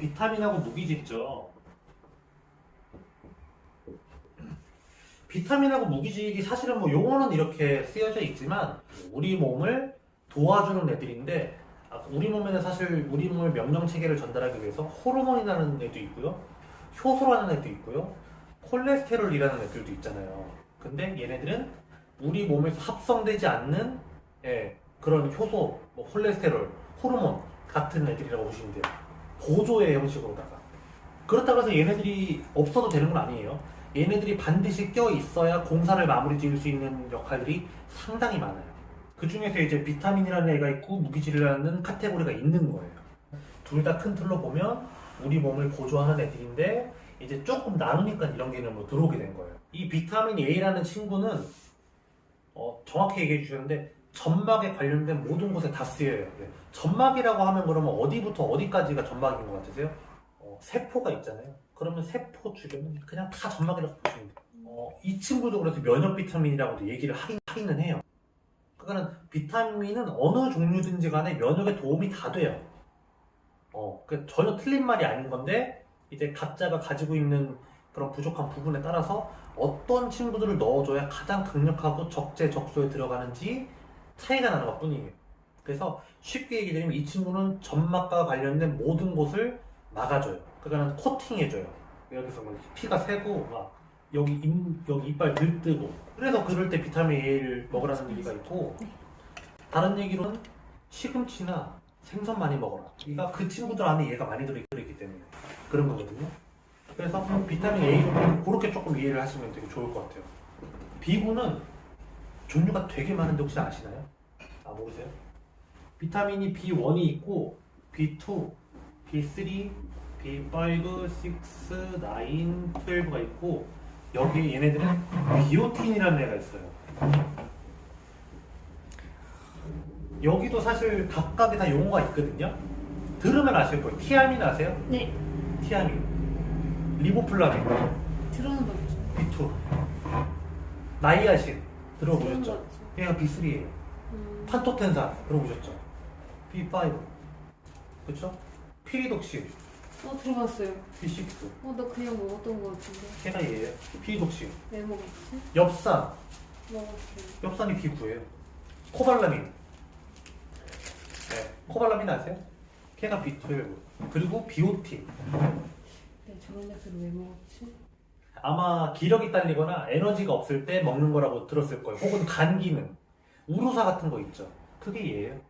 비타민하고 무기질 있죠. 비타민하고 무기질이 사실은 뭐 용어는 이렇게 쓰여져 있지만 우리 몸을 도와주는 애들인데 아, 우리 몸에는 사실 우리 몸의 명령 체계를 전달하기 위해서 호르몬이라는 애도 있고요, 효소라는 애도 있고요, 콜레스테롤이라는 애들도 있잖아요. 근데 얘네들은 우리 몸에서 합성되지 않는 예, 그런 효소, 뭐 콜레스테롤, 호르몬 같은 애들이라고 보시면 돼요. 보조의 형식으로다가. 그렇다고 해서 얘네들이 없어도 되는 건 아니에요. 얘네들이 반드시 껴 있어야 공사를 마무리 지을 수 있는 역할들이 상당히 많아요. 그 중에서 이제 비타민이라는 애가 있고 무기질이라는 카테고리가 있는 거예요. 둘 다 큰 틀로 보면 우리 몸을 보조하는 애들인데 이제 조금 나누니까 이런 개념으로 들어오게 된 거예요. 이 비타민 A라는 친구는 어, 정확히 얘기해 주셨는데 점막에 관련된 모든 곳에 다 쓰여요. 네. 점막이라고 하면 그러면 어디부터 어디까지가 점막인 것 같으세요? 어, 세포가 있잖아요. 그러면 세포 주변은 그냥 다 점막이라고 보시면 돼요. 어, 이 친구도 그래서 면역 비타민이라고도 얘기를 하긴, 하기는 해요. 그러니까 비타민은 어느 종류든지 간에 면역에 도움이 다 돼요. 어, 그 전혀 틀린 말이 아닌 건데 이제 각자가 가지고 있는 그런 부족한 부분에 따라서 어떤 친구들을 넣어줘야 가장 강력하고 적재적소에 들어가는지 차이가 나는 것 뿐이에요. 그래서 쉽게 얘기드리면 이 친구는 점막과 관련된 모든 곳을 막아줘요. 그러니까 코팅해줘요. 여기서 막 피가 새고 막 여기 입, 여기 이빨 들뜨고 그래서 그럴 때 비타민 A를 먹으라는 얘기가 있고 다른 얘기로는 시금치나 생선 많이 먹어라. 그러니까 그 친구들 안에 얘가 많이 들어있기 때문에 그런 거거든요. 그래서 비타민 A로 그렇게 조금 이해를 하시면 되게 좋을 것 같아요. B군은 종류가 되게 많은데 혹시 아시나요? 아 모르세요? 비타민이 B1이 있고 B2, B3, B5, 6, 9, 12가 있고 여기 얘네들은 비오틴이라는 애가 있어요. 여기도 사실 각각의 다 용어가 있거든요. 들으면 아실 거예요. 티아민 아세요? 네, 티아민, 리보플라빈, 들어는 봤죠. B2, 나이아신 들어보셨죠? 얘가 B3예요. 음, 판토텐산 들어보셨죠? B5 그쵸? 피리독신 어 들어봤어요. B6 어 나 그냥 먹었던 것 같은데. 걔가 얘예요 피리독신 왜 먹었지? 엽산 먹었어요. 엽산이 B9예요 코발라민 네 코발라민 아세요? 걔가 B12 그리고 비오틴 네, 저런 약을 왜 먹었지? 아마 기력이 딸리거나 에너지가 없을 때 먹는 거라고 들었을 거예요. 혹은 간 기능. 우루사 같은 거 있죠. 그게 얘예요.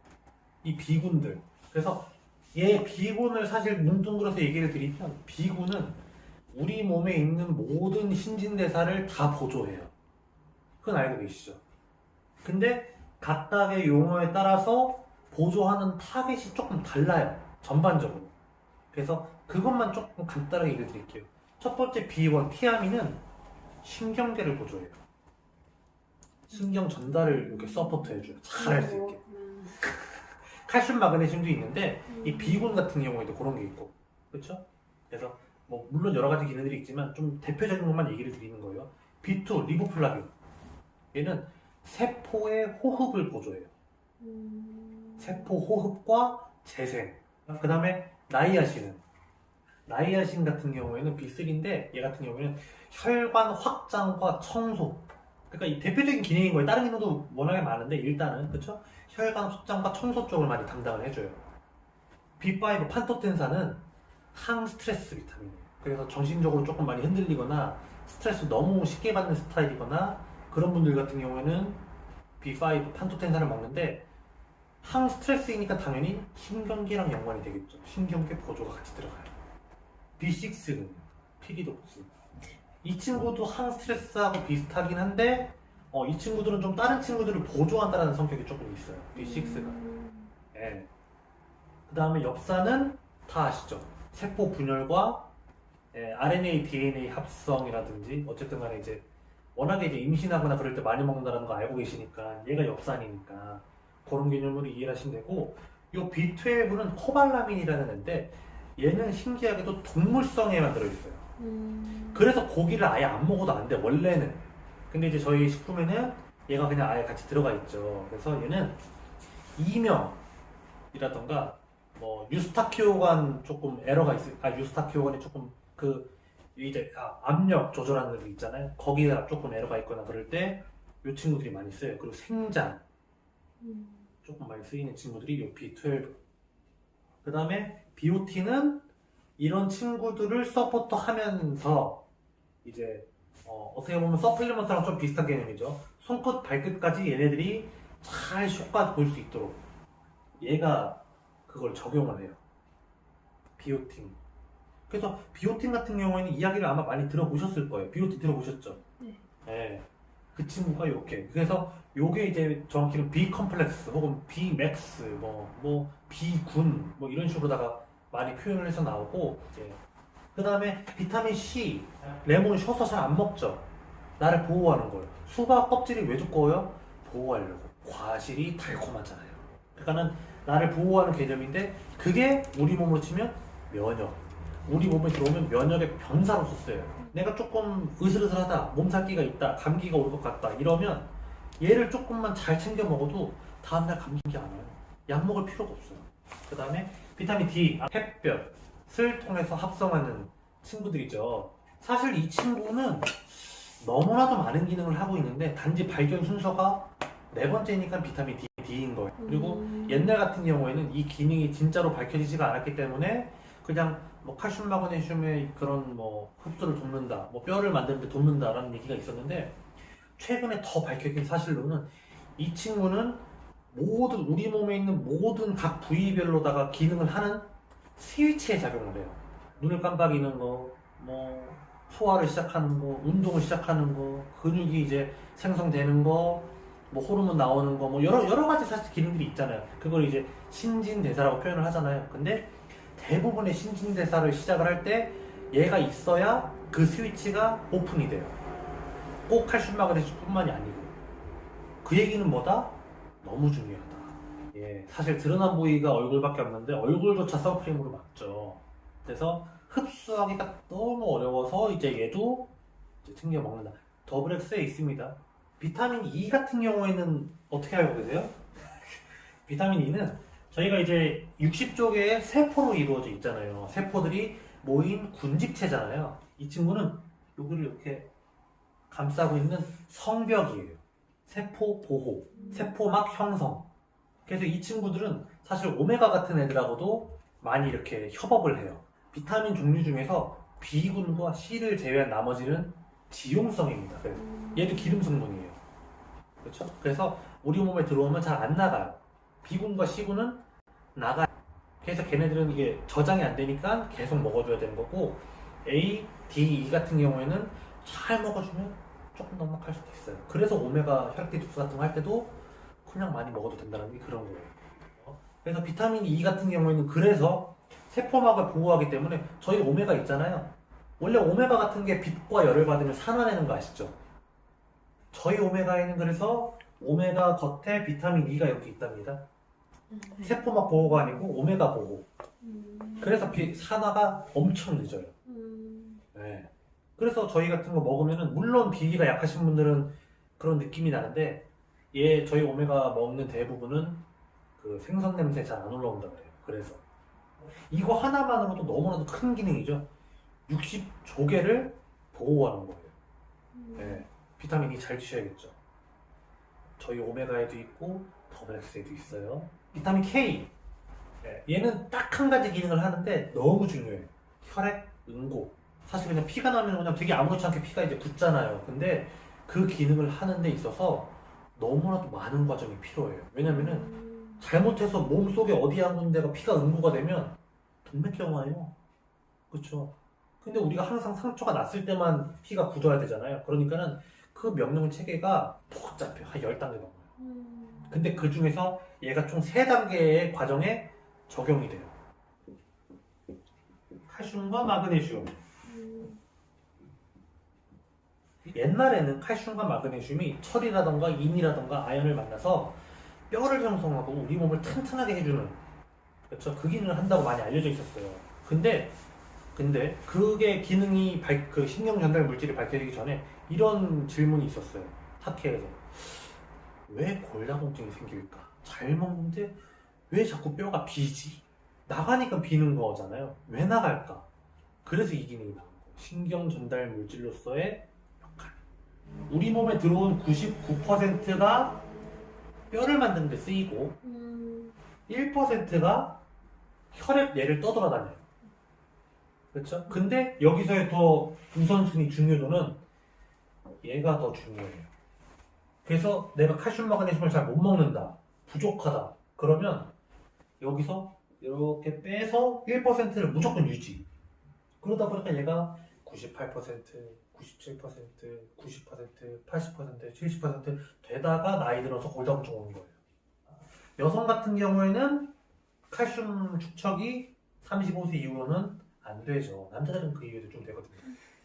이 비군들. 그래서 얘 비군을 사실 뭉뚱그려서 얘기를 드리면 비군은 우리 몸에 있는 모든 신진대사를 다 보조해요. 그건 알고 계시죠? 근데 각각의 용어에 따라서 보조하는 타겟이 조금 달라요. 전반적으로. 그래서 그것만 조금 간단하게 얘기를 드릴게요 첫 번째 B1 티아민은 신경계를 보조해요 신경 전달을 이렇게 서포트 해줘요 잘할 수 있게 음, 칼슘 마그네슘도 있는데 이 음. 비군 같은 경우에도 그런 게 있고 그렇죠? 그래서 뭐 물론 여러 가지 기능들이 있지만 좀 대표적인 것만 얘기를 드리는 거예요. B2 리보플라빈 얘는 세포의 호흡을 보조해요. 음, 세포 호흡과 재생. 그 다음에 나이아신은 나이아신 같은 경우에는 B3인데 얘 같은 경우에는 혈관 확장과 청소. 그러니까 이 대표적인 기능인 거예요. 다른 기능도 워낙에 많은데 일단은 그렇죠? 혈관 확장과 청소 쪽을 많이 담당을 해줘요. B5 판토텐산은 항스트레스 비타민이에요. 그래서 정신적으로 조금 많이 흔들리거나 스트레스 너무 쉽게 받는 스타일이거나 그런 분들 같은 경우에는 B5 판토텐산을 먹는데 항스트레스이니까 당연히 신경계랑 연관이 되겠죠. 신경계 보조가 같이 들어가요. B6는 피리독신. 이 친구도 항 스트레스하고 비슷하긴 한데 어, 이 친구들은 좀 다른 친구들을 보조한다는 성격이 조금 있어요. B6가. 음, 예. 그 다음에 엽사는 다 아시죠? 세포 분열과 예, RNA, DNA 합성이라든지 어쨌든 간에 이제 워낙에 이제 임신하거나 그럴 때 많이 먹는다는 거 알고 계시니까 얘가 엽산이니까 그런 개념으로 이해하시면 되고 요 B12는 코발라민이라는 애인데 얘는 신기하게도 동물성에만 들어있어요. 음, 그래서 고기를 아예 안 먹어도 안 돼, 원래는. 근데 이제 저희 식품에는 얘가 그냥 아예 같이 들어가 있죠. 그래서 얘는 이명이라던가 뭐 유스타키오간 조금 에러가 있을 아 유스타키오간이 조금 그 이제 아, 압력 조절하는 거 있잖아요 거기가 조금 에러가 있거나 그럴 때 이 친구들이 많이 써요 그리고 생장 음. 조금 많이 쓰이는 친구들이 요 B12 그 다음에 BOT는 이런 친구들을 서포터 하면서 이제 어, 어떻게 보면 서플리먼트랑 좀 비슷한 개념이죠 손끝 발끝까지 얘네들이 잘 효과 볼 수 있도록 얘가 그걸 적용을 해요 비오틴 그래서 비오틴 같은 경우에는 이야기를 아마 많이 들어보셨을 거예요 비오틴 들어보셨죠? 네. 네. 그 친구가 이렇게. 그래서 요게 이제 정확히는 B 컴플렉스 혹은 B 맥스 뭐, 뭐 B 군 뭐 이런 식으로다가 많이 표현을 해서 나오고 이제 그 다음에 비타민 C 레몬 쉬어서 잘 안 먹죠. 나를 보호하는 거예요 수박 껍질이 왜 두꺼워요? 보호하려고. 과실이 달콤하잖아요. 그러니까는 나를 보호하는 개념인데 그게 우리 몸으로 치면 면역 우리 몸에 들어오면 면역의 병사로 썼어요. 내가 조금 으슬으슬하다 몸살기가 있다 감기가 올 것 같다 이러면 얘를 조금만 잘 챙겨 먹어도 다음날 감기 안 와요. 약 먹을 필요가 없어요. 그 다음에 비타민 D 햇볕을 통해서 합성하는 친구들이죠. 사실 이 친구는 너무나도 많은 기능을 하고 있는데 단지 발견 순서가 네 번째니까 비타민 D, D인 거예요. 그리고 음. 옛날 같은 경우에는 이 기능이 진짜로 밝혀지지가 않았기 때문에 그냥 뭐 칼슘 마그네슘의 그런 뭐 흡수를 돕는다, 뭐 뼈를 만드는데 돕는다라는 얘기가 있었는데 최근에 더 밝혀진 사실로는 이 친구는 모든 우리 몸에 있는 모든 각 부위별로다가 기능을 하는 스위치에 작용을 해요. 눈을 깜빡이는 거, 뭐 소화를 시작하는 거, 운동을 시작하는 거, 근육이 이제 생성되는 거, 뭐 호르몬 나오는 거, 뭐 여러 여러 가지 사실 기능들이 있잖아요. 그걸 이제 신진대사라고 표현을 하잖아요. 근데 대부분의 신진대사를 시작을 할 때 얘가 있어야 그 스위치가 오픈이 돼요. 꼭 칼슘 마그네슘 뿐만이 아니고 그 얘기는 뭐다? 너무 중요하다. 예, 사실 드러난 부위가 얼굴밖에 없는데 얼굴조차 선크림으로 막죠. 그래서 흡수하기가 너무 어려워서 이제 얘도 이제 챙겨 먹는다. 더블 X에 있습니다. 비타민 E 같은 경우에는 어떻게 알고 계세요? 비타민 E는 저희가 이제 60조 개의 세포로 이루어져 있잖아요. 세포들이 모인 군집체잖아요. 이 친구는 여기를 이렇게 감싸고 있는 성벽이에요. 세포 보호, 세포막 형성. 그래서 이 친구들은 사실 오메가 같은 애들하고도 많이 이렇게 협업을 해요. 비타민 종류 중에서 B군과 C를 제외한 나머지는 지용성입니다. 얘도 기름 성분이에요. 그렇죠? 그래서 우리 몸에 들어오면 잘 안 나가요. B군과 C군은 나가. 그래서 걔네들은 이게 저장이 안 되니까 계속 먹어줘야 되는 거고 A, D, E 같은 경우에는 잘 먹어주면 조금 넉넉할 수도 있어요. 그래서 오메가 혈액 디톡스 같은 거 할 때도 그냥 많이 먹어도 된다는 게 그런 거예요. 어? 그래서 비타민 E 같은 경우에는 그래서 세포막을 보호하기 때문에 저희 오메가 있잖아요. 원래 오메가 같은 게 빛과 열을 받으면 산화되는 거 아시죠? 저희 오메가에는 그래서 오메가 겉에 비타민 E가 이렇게 있답니다. 네. 세포막 보호가 아니고 오메가 보호. 음. 그래서 비- 산화가 엄청 늦어요. 음. 네. 그래서 저희 같은 거 먹으면은 물론 비위가 약하신 분들은 그런 느낌이 나는데 얘 저희 오메가 먹는 대부분은 그 생선 냄새 잘 안 올라온다 그래요. 그래서 이거 하나만으로도 너무나도 큰 기능이죠. 60조개를 보호하는 거예요. 음. 네. 비타민이 잘 드셔야겠죠. 저희 오메가에도 있고 더블엑스에도 있어요. 비타민 K. 네, 얘는 딱 한 가지 기능을 하는데 너무 중요해요. 혈액 응고. 사실 그냥 피가 나면 그냥 되게 아무렇지 않게 피가 이제 굳잖아요. 근데 그 기능을 하는 데 있어서 너무나도 많은 과정이 필요해요. 왜냐면은 음. 잘못해서 몸 속에 어디 한 군데가 피가 응고가 되면 동맥경 와요. 그렇죠. 근데 우리가 항상 상처가 났을 때만 피가 굳어야 되잖아요. 그러니까는 그 명령 체계가 복잡해요. 한 10단계 넘어요. 음. 근데 그 중에서 얘가 총 3단계의 과정에 적용이 돼요. 칼슘과 마그네슘. 음. 옛날에는 칼슘과 마그네슘이 철이라던가 인이라던가 아연을 만나서 뼈를 형성하고 우리 몸을 튼튼하게 해주는 그렇죠 그 기능을 한다고 많이 알려져 있었어요. 근데 근데 그게 기능이 발- 그 신경 전달 물질이 밝혀지기 전에 이런 질문이 있었어요. 학회에서 왜 골다공증이 생길까? 잘 먹는데 왜 자꾸 뼈가 비지? 나가니까 비는 거잖아요. 왜 나갈까? 그래서 이 기능이 나온 거예요. 신경 전달 물질로서의 역할. 우리 몸에 들어온 99%가 뼈를 만드는 데 쓰이고 음, 1%가 혈액내를 떠돌아다녀요. 그렇죠? 근데 여기서의 더 우선순위 중요도는 얘가 더 중요해요. 그래서 내가 칼슘 마그네슘을 잘 못 먹는다. 부족하다. 그러면 여기서 이렇게 빼서 1%를 무조건 유지. 그러다 보니까 얘가 98%, 97%, 90%, 80%, 70% 되다가 나이 들어서 골다공증 오는 거예요. 여성 같은 경우에는 칼슘 축적이 35세 이후로는 안 되죠. 남자들은 그 이후에도 좀 되거든요.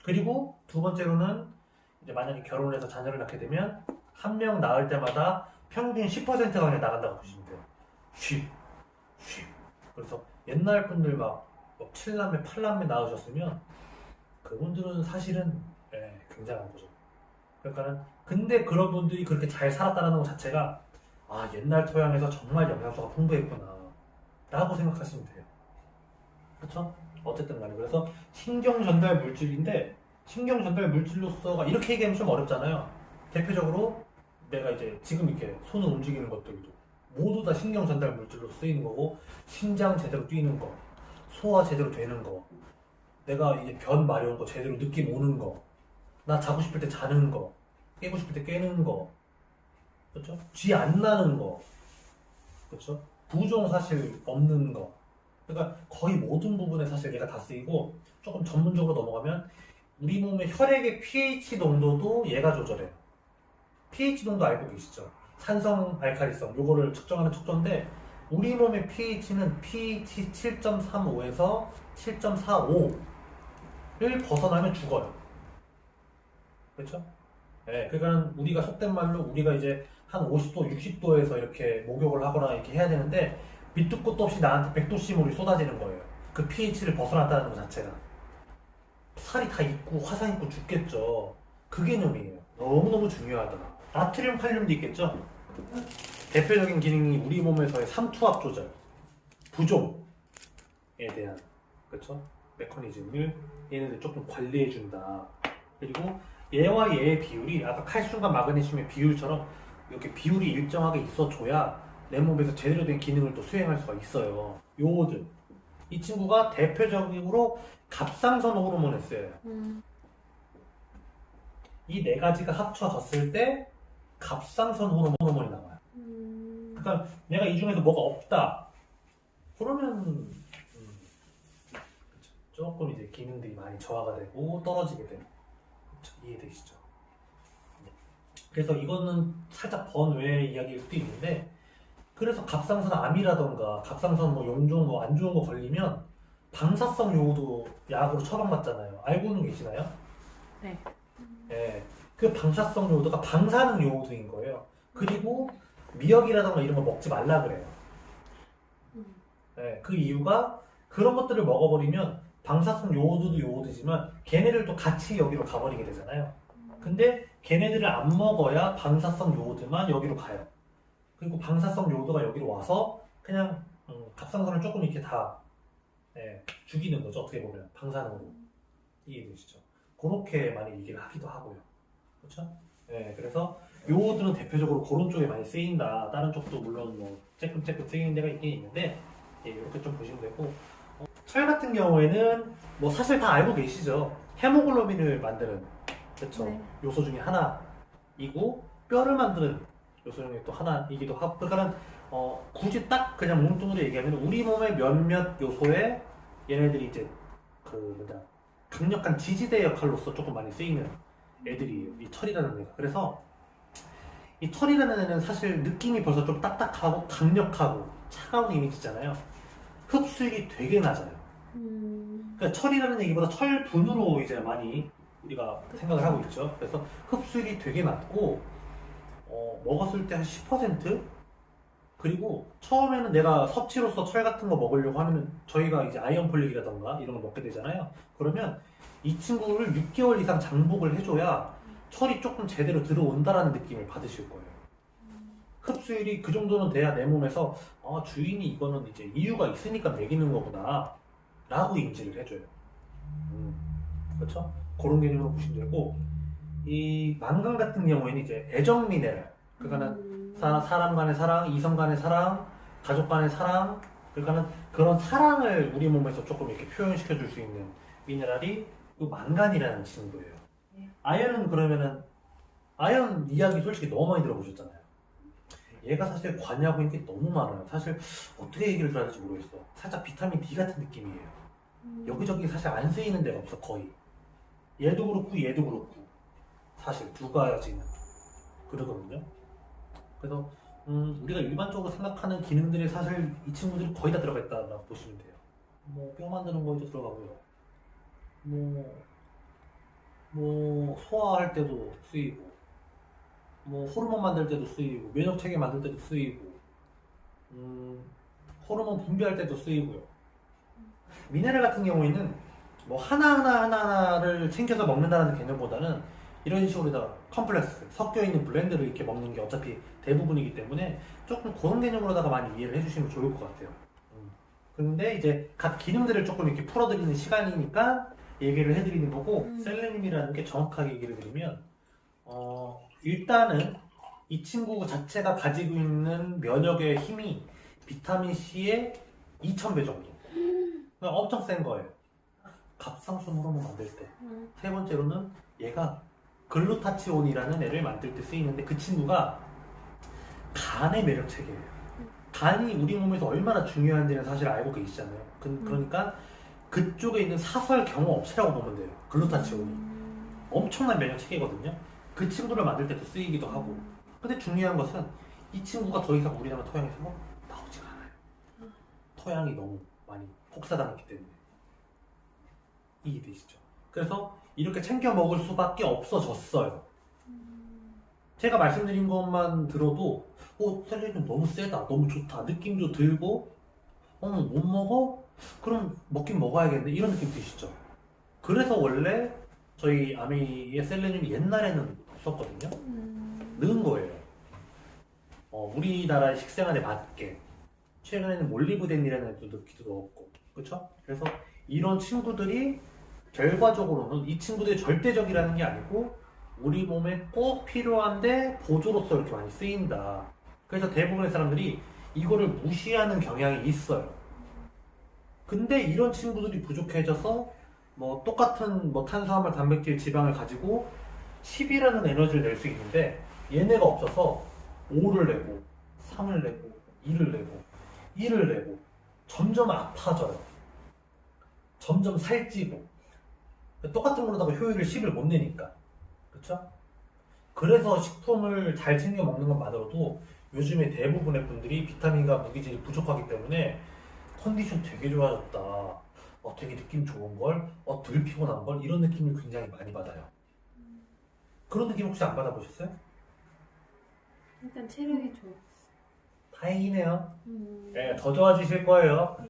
그리고 두 번째로는 이제 만약에 결혼해서 자녀를 낳게 되면 한 명 낳을 때마다 평균 10%가 그냥 나간다고 보시면 돼요. 쉽, 쉽. 그래서 옛날 분들 막, 막 7남매, 8남매 낳으셨으면 그분들은 사실은 예, 굉장한 거죠. 그러니까는 근데 그런 분들이 그렇게 잘 살았다는 것 자체가 아 옛날 토양에서 정말 영양소가 풍부했구나 라고 생각하시면 돼요 그렇죠? 어쨌든 간에 그래서 신경 전달 물질인데 신경 전달 물질로서가 이렇게 얘기하면 좀 어렵잖아요 대표적으로 내가 이제 지금 이렇게 손을 움직이는 것들도 모두 다 신경 전달 물질로 쓰이는 거고 심장 제대로 뛰는 거 소화 제대로 되는 거 내가 이제 변 마려운 거 제대로 느낌 오는 거 나 자고 싶을 때 자는 거 깨고 싶을 때 깨는 거 그렇죠? 쥐 안 나는 거, 그렇죠? 부종 사실 없는 거. 그러니까 거의 모든 부분에 사실 얘가 다 쓰이고 조금 전문적으로 넘어가면 우리 몸의 혈액의 pH 농도도 얘가 조절해요. pH 농도 알고 계시죠? 산성, 알칼리성 요거를 측정하는 척도인데 우리 몸의 pH는 pH 7.35에서 7.45를 벗어나면 죽어요. 그렇죠? 네, 그러니까 우리가 속된 말로 우리가 이제 한 50도, 60도에서 이렇게 목욕을 하거나 이렇게 해야 되는데 밑도 끝도 없이 나한테 100도씨 물이 쏟아지는 거예요. 그 pH를 벗어났다는 것 자체가. 살이 다 있고 화상 있고 죽겠죠. 그 개념이에요. 너무너무 중요하다. 나트륨, 칼륨도 있겠죠? 대표적인 기능이 우리 몸에서의 삼투압 조절, 부종에 대한 그렇죠? 메커니즘을 얘네들 조금 관리해 준다. 그리고 얘와 얘의 비율이 아까 칼슘과 마그네슘의 비율처럼 이렇게 비율이 일정하게 있어줘야 내 몸에서 제대로 된 기능을 또 수행할 수가 있어요. 요오드 이 친구가 대표적으로 갑상선 호르몬을 써요. 음, 이 네 가지가 합쳐졌을 때 갑상선 호르몬, 호르몬이 나와요. 음, 그러니까 내가 이 중에서 뭐가 없다. 그러면 음. 조금 이제 기능들이 많이 저하가 되고 떨어지게 되고 그쵸. 이해되시죠? 네. 그래서 이거는 살짝 번외 이야기일 수도 있는데 그래서 갑상선 암이라던가 갑상선 뭐 용종 뭐 안 좋은 거 걸리면 방사성 요오도 약으로 처방받잖아요. 알고는 계시나요? 네. 예. 그 방사성 요오드가 방사능 요오드인 거예요. 그리고 미역이라던가 이런 거 먹지 말라 그래요. 음, 예, 그 이유가 그런 것들을 먹어버리면 방사성 요오드도 요오드지만 걔네들도 같이 여기로 가버리게 되잖아요. 근데 걔네들을 안 먹어야 방사성 요오드만 여기로 가요. 그리고 방사성 요오드가 여기로 와서 그냥 음, 갑상선을 조금 이렇게 다 예, 죽이는 거죠. 어떻게 보면 방사능으로 이해되시죠? 그렇게 많이 얘기를 하기도 하고요. 그렇죠? 예, 그래서 요오드는 대표적으로 그런 쪽에 많이 쓰인다. 다른 쪽도 물론 뭐 쬐끔쬐끔 쓰이는 데가 있긴 있는데 예, 이렇게 좀 보시면 되고 어, 철 같은 경우에는 뭐 사실 다 알고 계시죠. 헤모글로빈을 만드는 그렇죠. 네. 요소 중에 하나이고 뼈를 만드는 요소 중에 또 하나이기도 하고 그러니까는 어, 굳이 딱 그냥 뭉뚱으로 얘기하면 우리 몸의 몇몇 요소에 얘네들이 이제 그 뭐냐 강력한 지지대 역할로서 조금 많이 쓰이는 애들이에요. 이 철이라는 애가. 그래서 이 철이라는 애는 사실 느낌이 벌써 좀 딱딱하고 강력하고 차가운 이미지잖아요. 흡수율이 되게 낮아요. 음, 그러니까 철이라는 얘기보다 철분으로 이제 많이 우리가 생각을 하고 있죠. 그래서 흡수율이 되게 낮고 어, 먹었을 때 한 10% 그리고 처음에는 내가 섭취로서 철 같은 거 먹으려고 하면 저희가 이제 아이언 폴릭이라던가 이런 걸 먹게 되잖아요. 그러면 이 친구를 6개월 이상 장복을 해줘야 철이 조금 제대로 들어온다라는 느낌을 받으실 거예요. 흡수율이 그 정도는 돼야 내 몸에서 아, 주인이 이거는 이제 이유가 있으니까 먹이는 거구나 라고 인지를 해줘요. 음, 그렇죠? 그런 개념으로 보시면 되고 이 망간 같은 경우에는 이제 애정 미네랄 그러니까는 음. 사, 사람 간의 사랑, 이성 간의 사랑, 가족 간의 사랑, 그러니까는 그런 사랑을 우리 몸에서 조금 이렇게 표현시켜 줄 수 있는 미네랄이 그 망간이라는 친구예요. 네. 아연은 그러면은 아연 이야기 솔직히 너무 많이 들어보셨잖아요. 얘가 사실 관여하고 있는 게 너무 많아요. 사실 어떻게 얘기를 들어야 될지 모르겠어. 살짝 비타민 D 같은 느낌이에요. 음. 여기저기 사실 안 쓰이는 데가 없어 거의. 얘도 그렇고 얘도 그렇고 사실 두 가지는 그러거든요. 그래서 음, 우리가 일반적으로 생각하는 기능들이 사실 이 친구들이 거의 다 들어가 있다라고 보시면 돼요. 뭐 뼈 만드는 거에도 들어가고요. 뭐, 뭐 소화할 때도 쓰이고, 뭐 호르몬 만들 때도 쓰이고, 면역 체계 만들 때도 쓰이고, 음, 호르몬 분비할 때도 쓰이고요. 미네랄 같은 경우에는 뭐 하나 하나 하나 하나를 챙겨서 먹는다는 개념보다는 이런 식으로다가 컴플렉스 섞여 있는 블렌드를 이렇게 먹는 게 어차피 대부분이기 때문에 조금 그런 개념으로다가 많이 이해를 해주시면 좋을 것 같아요. 음. 근데 이제 각 기능들을 조금 이렇게 풀어드리는 시간이니까 얘기를 해드리는 거고 음. 셀레늄이라는 게 정확하게 얘기를 드리면 어, 일단은 이 친구 자체가 가지고 있는 면역의 힘이 비타민 C의 2,000배 정도. 그러니까 엄청 센 거예요. 갑상선 호르몬 만들 때. 음. 세 번째로는 얘가 글루타치온이라는 애를 만들 때 쓰이는데 그 친구가 간의 매력 체계예요. 간이 우리 몸에서 얼마나 중요한지는 사실 알고 계시잖아요. 그, 그러니까 그쪽에 있는 사설 경호 업체라고 보면 돼요. 글루타치온이. 음. 엄청난 매력 체계거든요. 그 친구를 만들 때도 쓰이기도 하고. 근데 중요한 것은 이 친구가 더 이상 우리나라 토양에서 나오지가 않아요. 토양이 너무 많이 폭사당했기 때문에. 이해되시죠? 그래서 이렇게 챙겨 먹을 수밖에 없어졌어요. 제가 말씀드린 것만 들어도 어, 셀레늄 너무 세다, 너무 좋다, 느낌도 들고 어, 못 먹어? 그럼 먹긴 먹어야겠네 이런 느낌 드시죠? 그래서 원래 저희 아미의 셀레늄이 옛날에는 없었거든요. 음. 넣은 거예요. 어, 우리나라의 식생활에 맞게. 최근에는 몰리브덴이라는 애도 넣기도 넣었고. 그쵸? 그래서 이런 친구들이 결과적으로는 이 친구들이 절대적이라는 게 아니고 우리 몸에 꼭 필요한데 보조로서 이렇게 많이 쓰인다. 그래서 대부분의 사람들이 이거를 무시하는 경향이 있어요. 근데 이런 친구들이 부족해져서 뭐 똑같은 뭐 탄수화물, 단백질, 지방을 가지고 10이라는 에너지를 낼 수 있는데 얘네가 없어서 5를 내고 3을 내고 2를 내고 1을 내고 점점 아파져요. 점점 살찌고 똑같은 거로다가 효율을 10을 못 내니까 그쵸? 그래서 식품을 잘 챙겨 먹는 것만으로도 요즘에 대부분의 분들이 비타민과 무기질이 부족하기 때문에 컨디션 되게 좋아졌다. 어, 되게 느낌 좋은 걸, 어, 덜 피곤한 걸 이런 느낌을 굉장히 많이 받아요. 그런 느낌 혹시 안 받아보셨어요? 일단 체력이 좋아. 다행이네요. 음. 네, 더 좋아지실 거예요.